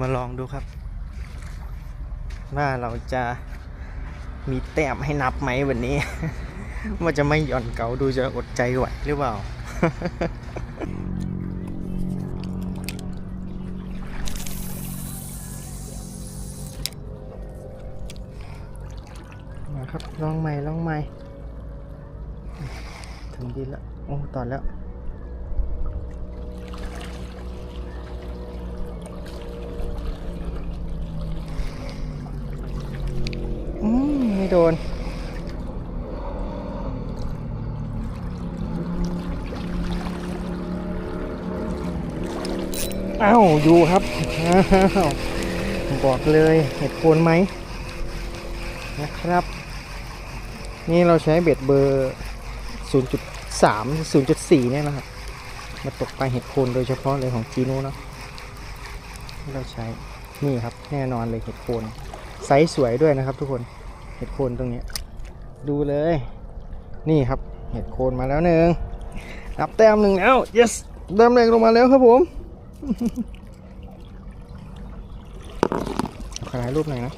มาลองดูครับ ว่าเราจะมีแต้มให้นับไหมวันนี้ ว่าจะไม่หย่อนเก๋าดูจะอดใจไหวหรือเปล่ามาครับลองใหม่ลองใหม่ถึงดินแล้ว โอ้ตอนแล้ว ไม่โดน อ้าว อยู่ครับอ้าวบอกเลยเห็ดโคนไหมนะครับ นี่เราใช้เบ็ดเบอร์ 0.3 0.4 เนี่ยนะครับ มาตกปลาเห็ดโคนโดยเฉพาะเลยของจีโน่เนาะที่เราใช้นี่ครับแน่นอนเลยเห็ดโคนไซส์สวยด้วยนะครับทุกคน ห็ดโคนตรงนี้ ดูเลย นี่ครับ เห็ดโคนมาแล้วหนึ่งนับแต้มหนึ่งแล้ว yes แต้มแรกลงมาแล้วครับผมขอถ่ายรูปหน่อยนะ